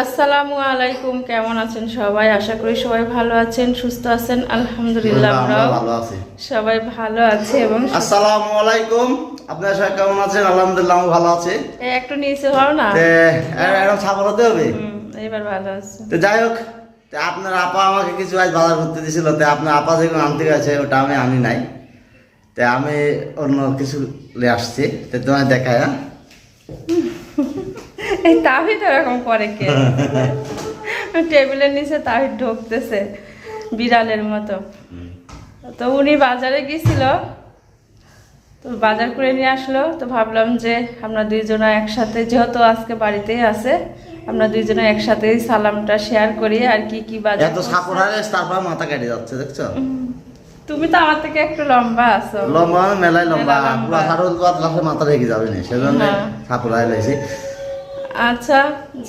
আসসালামু আলাইকুম কেমন আছেন সবাই? আশা করি সবাই ভালো আছেন সুস্থ আছেন আলহামদুলিল্লাহ আমরাও ভালো আছি। সবাই ভালো আছে এবং আসসালামু আলাইকুম আপনারা সবাই কেমন আছেন? আলহামদুলিল্লাহ আমি ভালো আছি। একটু নিচে হও না। এরকম ছাগল হতে হবে? এবার ভালো আছে। তো যাই হোক তে আপনার আপা আমাকে কিছু আজ বাজার করতে দিয়েছিল তো আপনার আপা যেগুলো আনতে গেছে ওটা আমি আনি নাই। তে আমি অন্য কিছু নিয়ে আসছি। তো তোমায় দেখায় হ্যাঁ? এই তাহিদ এরকম করে কে? টেবিলের নিচে তাহিদ ঢুকতেছে বিড়ালের মতো। তো উনি বাজারে গেছিল তো বাজার করে নিয়ে আসলো তো ভাবলাম যে আমরা দুইজনা একসাথে যেহেতু আজকে বাড়িতেই আছে আমরা দুইজনে একসাথেই সালামটা শেয়ার করি আর কি কি বাজার এত হারে তারপর মাথা কেটে যাচ্ছে দেখছ? তুমি তো আমার থেকে একটু লম্বা আছো। লম্বা মানে মেলায় লম্বা। পুরা ছাড়ল মাথা রেখে যাবে না সেজন্য হ্যাঁ। সাপড় হারে লাইছি আচ্ছা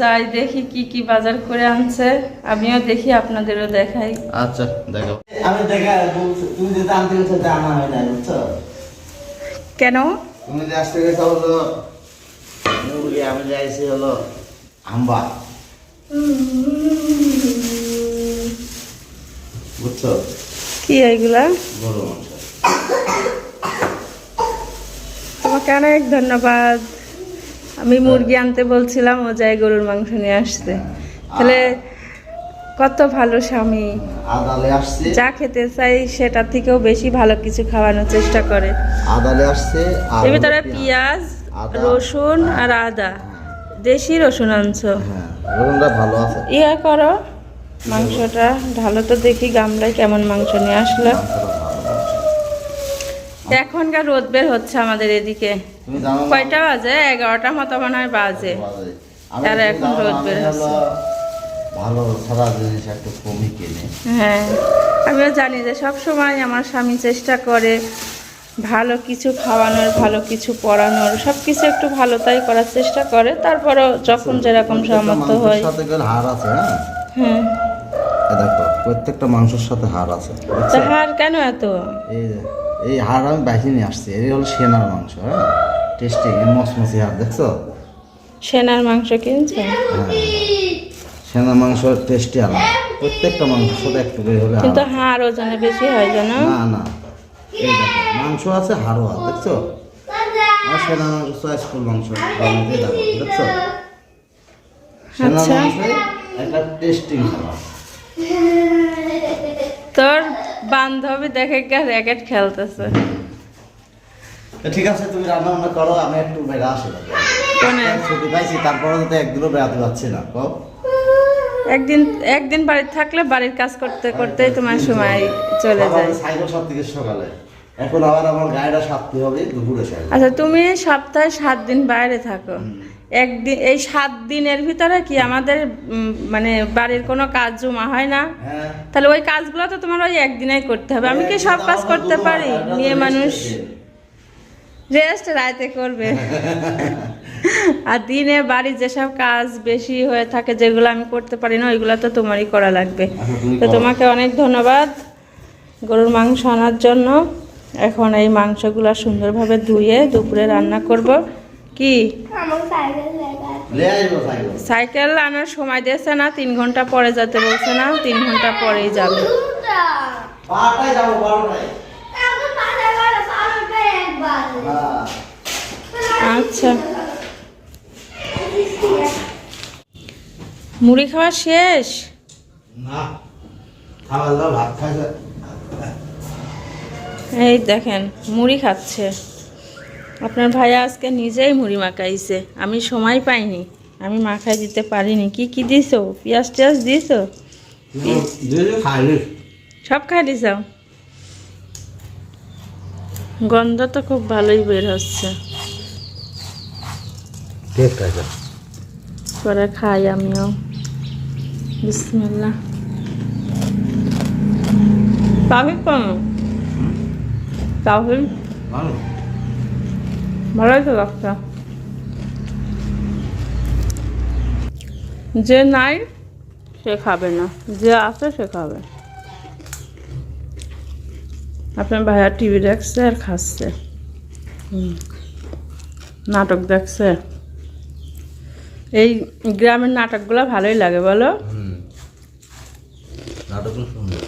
যাই দেখি কি কি বাজার করে আনছে। আমিও দেখি আপনাদেরও দেখাই। আচ্ছা দেখো আমি দেখা তুমি যেটা আনতে গেছো সেটা আনা হয় না বুঝছ? কেন? তুমি যে আসতে গেছো হলো মুরগি আমি যাইছি হলো আম্বা। বুঝছ? কি এইগুলা গরু মাংস। তোমাকে অনেক ধন্যবাদ। আমি মুরগি আনতে বলছিলাম ও যায় গরুর মাংস নিয়ে আসতে। তাহলে কত ভালো স্বামী। যা খেতে চাই সেটা থেকেও বেশি ভালো কিছু খাওয়ানোর চেষ্টা করে। এর ভিতরে পেঁয়াজ। রসুন আর আদা। দেশি রসুন আনছো। হ্যাঁ ইয়া করো মাংসটা ঢালো তো দেখি গামলায় কেমন মাংস নিয়ে আসলো। এখনকার রোদ বের হচ্ছে আমাদের এদিকে। কয়টা বাজে? এগারোটা মতো মনে হয় বাজে। আর এখন রোদ বের হলো ভালো সারা জিনিস একটু কমই কিনে। হ্যাঁ আমিও জানি যে সব সময় আমার স্বামী চেষ্টা করে ভালো কিছু খাওয়ানোর ভালো কিছু পড়ানোর সব কিছু একটু ভালো তাই করার চেষ্টা করে তারপরও যখন যেরকম সামর্থ্য হয় আছে হ্যাঁ? হ্যাঁ। দেখো প্রত্যেকটা মাংসের সাথে হার আছে হার কেন এত? এই এই হাড় আমি বাইরে নিয়ে আসছি। এই হলো সেনার মাংস হ্যাঁ? টেস্টিং মসমসি হাড় দেখছ? সেনার মাংস কিনছো? হ্যাঁ। সেনার মাংস টেস্টি আলাদা। প্রত্যেকটা মাংস সাথে একটু করে হলে কিন্তু। হাড় ওজনে বেশি হয় জানো? না না। এই দেখো মাংস আছে হাড়ও আছে দেখছ? আর সেনা মাংস চয়েস ফুল মাংস বানাতে দেখো দেখছ? সেনা আচ্ছা। মাংসে একটা টেস্টিং খাবার। তোর বান্ধবী দেখে কে র্যাকেট খেলতেছে। ঠিক আছে তুমি রান্না বান্না করো আমি একটু বেড়া আসি? ছুটি পাইছি তারপরে তো একদিনও বেড়াতে পারছি না কও। একদিন একদিন বাড়িতে থাকলে বাড়ির কাজ করতে করতেই তোমার সময় চলে যায়। সাইকেল সব থেকে সকালে। এখন আবার আমার গাড়িটা সাতটি হবে দুপুরে সাইকেল। আচ্ছা তুমি সপ্তাহে সাত দিন বাইরে থাকো। একদিন এই সাত দিনের ভিতরে কি আমাদের মানে বাড়ির কোনো কাজ জমা হয় না? হ্যাঁ। তাহলে ওই কাজগুলো তো তোমার ওই একদিনেই করতে হবে। আমি কি সব কাজ করতে পারি? মেয়ে মানুষ। রেস্ট রাতে করবে। আর দিনে বাড়ির যেসব কাজ বেশি হয়ে থাকে যেগুলো আমি করতে পারি না ওইগুলো তো তোমারই করা লাগবে। আচ্ছা, তো তোমাকে অনেক ধন্যবাদ। গরুর মাংস আনার জন্য। এখন এই মাংসগুলো সুন্দরভাবে ধুয়ে দুপুরে রান্না করব। কি? Cycle cycle. আনার সময় দিয়েছে না তিন ঘণ্টা পরে যেতে বলছে না তিন ঘণ্টা পরেই যাবে। যাব হ্যাঁ। আচ্ছা। মুড়ি খাওয়া শেষ? না। খাবার দাবার ভাত খাইছে। এই দেখেন মুড়ি খাচ্ছে। আপনার ভাইয়া আজকে নিজেই মুড়ি মাখাইছে। আমি সময় পাইনি। আমি মাখাই দিতে পারিনি। কি কি দিছো? পেঁয়াজ টিয়াজ দিছো? সব খাই দিছ? গন্ধ তো খুব ভালোই বের হচ্ছে। পরে খাই আমিও। বিসমিল্লা তাহিদ তাহিদ ভালো। ভালোই তো লাগছে যে নাই সে খাবে না। যে আছে সে খাবে। আপনার ভাইয়া টিভি দেখছে আর খাচ্ছে। নাটক দেখছে। এই গ্রামের নাটকগুলো ভালোই লাগে বলো হুম নাটকগুলো সুন্দর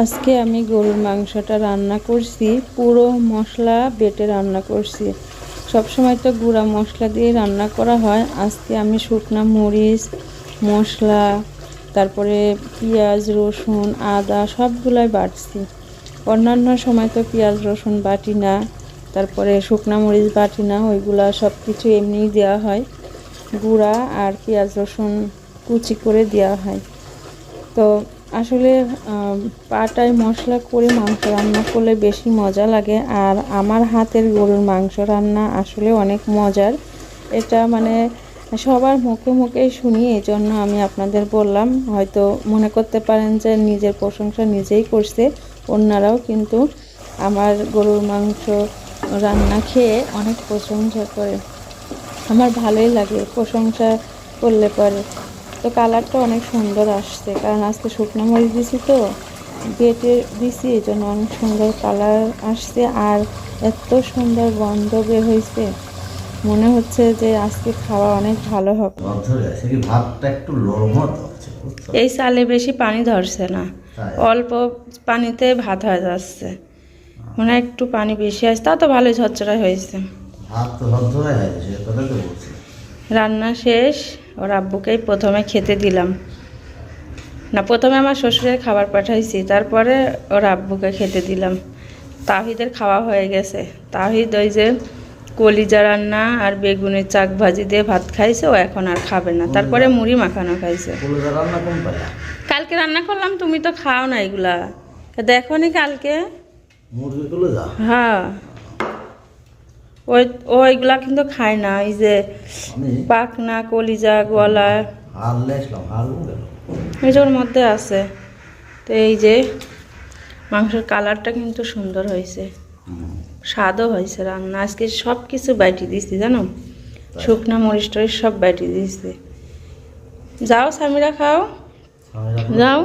আজকে আমি গরুর মাংসটা রান্না করছি, পুরো মশলা বেটে রান্না করছি। সবসময় তো গুঁড়া মশলা দিয়ে রান্না করা হয়। আজকে আমি শুকনা মরিচ, মশলা, তারপরে পেঁয়াজ, রসুন, আদা সবগুলাই বাটছি। অন্যান্য সময় তো পেঁয়াজ, রসুন বাটি না, তারপরে শুকনা মরিচ বাটি না, ওইগুলা সব কিছু এমনিই দেওয়া হয়। গুঁড়া আর পেঁয়াজ, রসুন কুচি করে দেওয়া হয়। তো আসলে পাটায় মশলা করে মাংস রান্না করলে বেশি মজা লাগে। আর আমার হাতের গরুর মাংস রান্না আসলে অনেক মজার। এটা মানে সবার মুখে মুখেই শুনি এই জন্য আমি আপনাদের বললাম, হয়তো মনে করতে পারেন যে নিজের প্রশংসা নিজেই করছে, অন্যরাও কিন্তু আমার গরুর মাংস রান্না খেয়ে অনেক প্রশংসা করে। আমার ভালোই লাগে, প্রশংসা করলে পরে। তো কালারটা অনেক সুন্দর আসছে। কারণ আজকে শুকনো মরিচ দিছি তো বেটে দিছি এই জন্য অনেক সুন্দর কালার আসছে। আর এত সুন্দর গন্ধ বের হয়েছে। মনে হচ্ছে যে আজকে খাওয়া অনেক ভালো হবে। ধরে আছে কি ভাতটা একটু লড়মত হচ্ছে বুঝছ? এই সালে বেশি পানি ধরছে না। অল্প পানিতে ভাত হয়ে যাচ্ছে। মনে একটু পানি বেশি আসছে। তা তো ভালোই ঝরঝরা হয়েছে। রান্না শেষ। ওর আব্বুকেই প্রথমে খেতে দিলাম। না প্রথমে আমার শ্বশুরের খাবার পাঠাইছি তারপরে ওর আব্বুকে খেতে দিলাম। তাহিদের খাওয়া হয়ে গেছে। তাহিদ ওই যে কলিজা রান্না আর বেগুনের চাক ভাজি দিয়ে ভাত খাইছে ও এখন আর খাবে না। তারপরে মুড়ি মাখানো খাইছে। কালকে রান্না করলাম তুমি তো খাও না এগুলা। দেখো নি কালকে। হ্যাঁ। ওই ওইগুলা কিন্তু খায় না এই যে পাখনা কলিজা গলা। ওর মধ্যে আছে। তো এই যে মাংসের কালারটা কিন্তু সুন্দর হয়েছে। স্বাদও হয়েছে রান্না। আজকে সব কিছু বাইটি দিছি জানো শুকনা মরিচ টরিচ সব বাইটি দিছি যাও স্বামীরা খাও। যাও।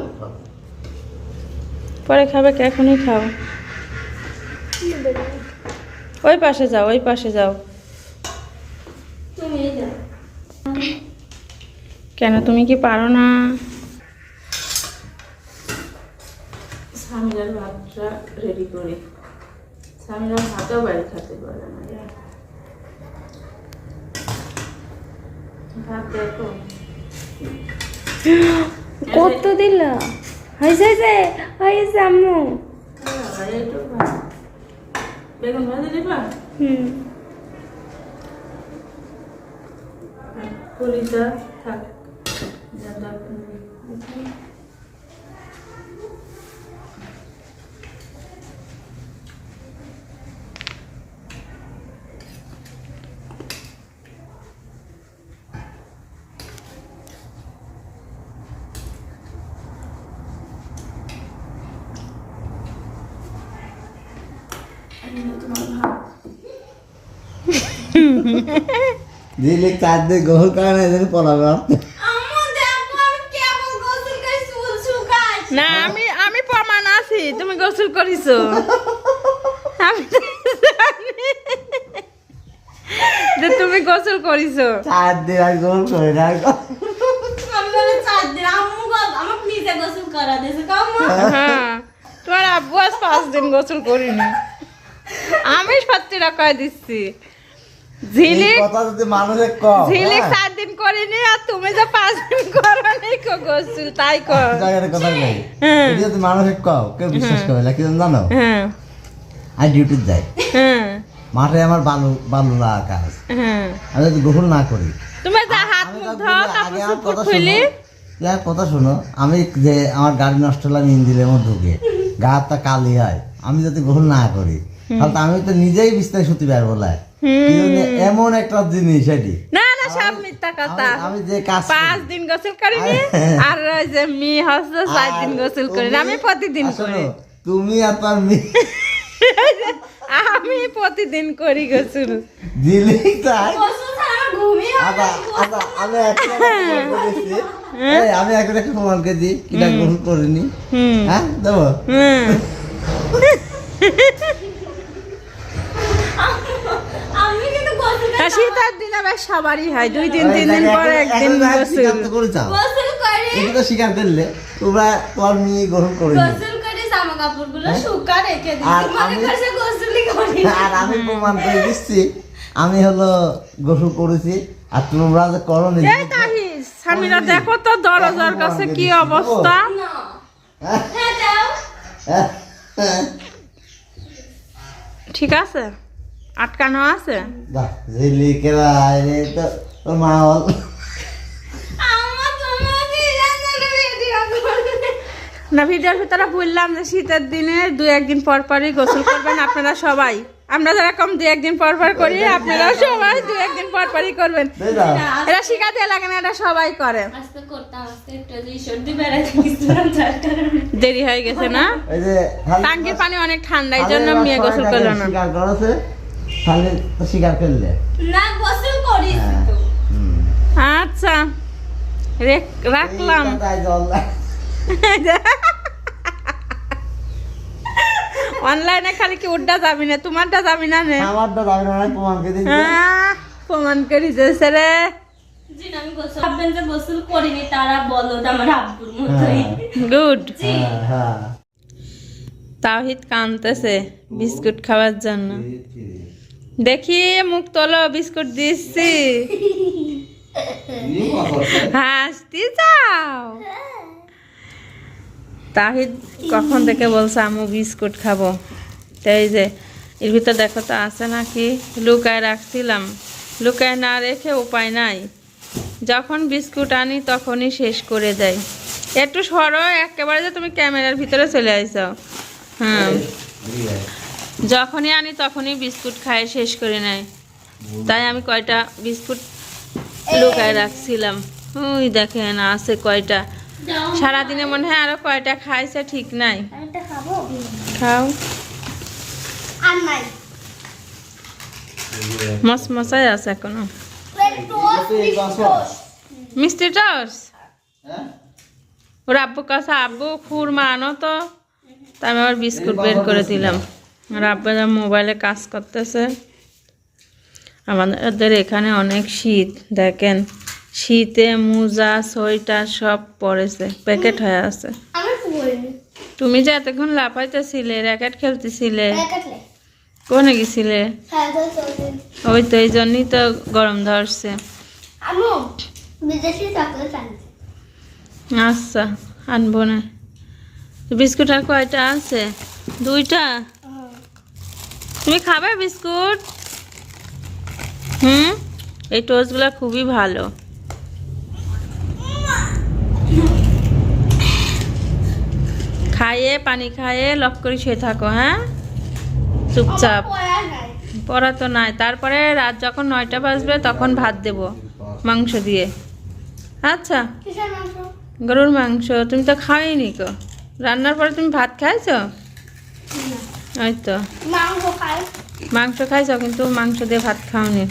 পরে খাবে কি এখনই খাও। ওই পাশে যাও ওই পাশে যাও। কেন তুমি কি পারো না? স্বামীরার ভাতটা রেডি করি। স্বামীরা ভাতও বাড়ি খেতে পারে না। ভাত দেখো। কত দিল? আম্মু। বেগুন ভাজি দিবা? হুম। কলিতা থাক। দিলে চার দিয়ে গোল করে না এদিন পলাবে আম্মু দেখো আমি কেমন গোসল করে চুল শুকাই না আমি আমি প্রমাণ আছি তুমি গোসল করিছো। আমি যে তুমি গোসল করিছো। চার দিয়ে আর গোল করে না আমি চার দিন আম্মু গো- আমাকে নিজে গোসল করা কাম্মু হ্যাঁ তোমার আব্বু আজ পাঁচ দিন গোসল করিনি। আমি সত্যি রাখায় দিচ্ছি। ঝিলিক কথা যদি মানুষের কম ঝিলিক? দিন করিনি আর তুমি যে পাঁচ দিন করো নেই কো গোসল তাই কর। কথা নেই। যদি যদি মানুষের কেউ বিশ্বাস করে না কি জানো? হ্যাঁ। আমি ডিউটি যাই। হ্যাঁ। মাঠে আমার বালু বালু লাগা কাজ। হ্যাঁ। আমি যদি গোসল না করি তুমি যা হাত মুখ ধোও কথা খুলি শোনো। ইয়ার কথা শোনো আমি যে আমার গাড়ি নষ্ট হলাম ইঞ্জিনের মধ্যে ঢুকে। গা হাতটা কালি হয়। আমি যদি গোসল না করি তাহলে আমি তো নিজেই বিস্তারিত শুতে পারব না এমন একটা জিনিস এটি না না সব মিথ্যা কথা। আমি- যে কাজ পাঁচ দিন গোসল করিনি আর ওই যে মি হচ্ছে চার দিন গোসল করি আমি প্রতিদিন করি। তুমি আর তোমার মেয়ে আমি প্রতিদিন করি গোসল। দিলেই তাই হয় আমি এখন একটা প্রমাণ করেছি কিনা গোসল করিনি। হ্যাঁ দেবো হুম আমি কিন্তু গোসল করে না শীতের দিনে বেশ সবারই হয়। দুই তিন তিন দিন পরে একদিন গোসল। তো করেছাও। গোসল করে। এটা তো স্বীকার করলে তোমরা তোমার মেয়ে গ্রহণ করে গোসল করে জামা কাপড়গুলো শুকা রেখে দিই মনে করছে গোসলই করি আর আমি প্রমাণ করে দিচ্ছি আমি হলো গোসল করেছি আর তোমরা যে করো নি এই তাহিস স্বামীরা দেখো তো দরজার কাছে কি অবস্থা। হ্যাঁ দাও। ঠিক আছে? আটকানো আছে? না ভিডিওর ভিতরে বললাম যে শীতের দিনে দু একদিন পর পরই গোসল করবেন আপনারা সবাই। আমরা যেরকম দু একদিন পর পর করি আপনারাও সবাই দু একদিন পর পরই করবেন। এটা শিখা দিয়ে লাগে না এটা সবাই করে। দেরি হয়ে গেছে না? এই টাঙ্কির পানি অনেক ঠান্ডা এই জন্য মেয়ে গোসল করল না। তাহলে তো স্বীকার করলে না গোসল করিস হ্যাঁ। আচ্ছা রেখ- রাখলাম। অনলাইনে খালি কি উড্ডা যাবি না? তোমারটা যাবি না নে আমারটা দাবি না হয় প্রমাণকে দিন প্রমাণ করি দিয়েছে রে তাওহিদ কানতেছে বিস্কুট খাওয়ার জন্য। দেখি মুখ তোলো, বিস্কুট দিচ্ছি। হাসতে যাও তাহিদ কখন থেকে বলছে, আমু বিস্কুট খাব? তো এই যে, এর ভিতর দেখো তো আছে নাকি? লুকায় রাখছিলাম। লুকায় না রেখে উপায় নাই। যখন বিস্কুট আনি, তখনই শেষ করে দেয়। একটু সরো, একেবারে যে তুমি ক্যামেরার ভিতরে চলে আইসাও হ্যাঁ। যখনই আনি তখনই বিস্কুট খায় শেষ করে নেয়। তাই আমি কয়টা বিস্কুট লুকায় রাখছিলাম। ওই দেখেন আছে কয়টা। সারাদিনে মনে হয় আরও কয়টা খাইছে ঠিক নাই। খাও। মস মশাই আছে এখনও। মিষ্টি টস হ্যাঁ? ওর আব্বু কাছে আব্বু খুরমা আনো তো। তাই আমি আবার বিস্কুট বের করে দিলাম। আর মোবাইলে কাজ করতেছে। আমাদের এখানে অনেক শীত দেখেন। শীতে মোজা সোয়েটার সব পড়েছে প্যাকেট হয়ে আছে। তুমি যে এতক্ষণ লাফাইতেছিলে র্যাকেট খেলতেছিলে কোনে গেছিলে? হ্যাঁ ওই তো এই জন্যই তো গরম ধরছে। আচ্ছা আনব না। বিস্কুট আর কয়টা আছে? দুইটা? তুমি খাবে বিস্কুট? হুম? এই টোস্টগুলো খুবই ভালো। খাইয়ে পানি খাইয়ে লক করে শুয়ে থাকো হ্যাঁ? চুপচাপ। পড়া তো নাই। তারপরে রাত যখন নয়টা বাজবে তখন ভাত দেব মাংস দিয়ে। আচ্ছা। গরুর মাংস। তুমি তো খাওয়াইনি কো রান্নার পরে তুমি ভাত খাইছো? ওই তো মাংস খাই। মাংস খাইছো কিন্তু মাংস দিয়ে ভাত খাওনি।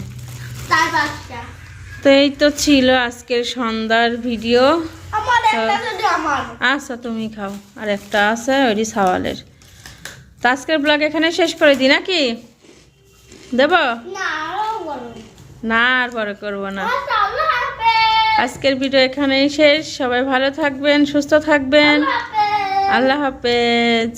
তার বাচ্চা। তো এই তো ছিল আজকের সন্ধ্যার ভিডিও। আমার একটা যদি আমার। আচ্ছা তুমি খাও। আর একটা আছে ওইটি সাওয়ালের। তো আজকের ব্লগ এখানে শেষ করে দিই নাকি? দেব? না আরও বড়। করব না। আচ্ছা আজকের ভিডিও এখানেই শেষ। সবাই ভালো থাকবেন সুস্থ থাকবেন। আল্লাহ হাফেজ।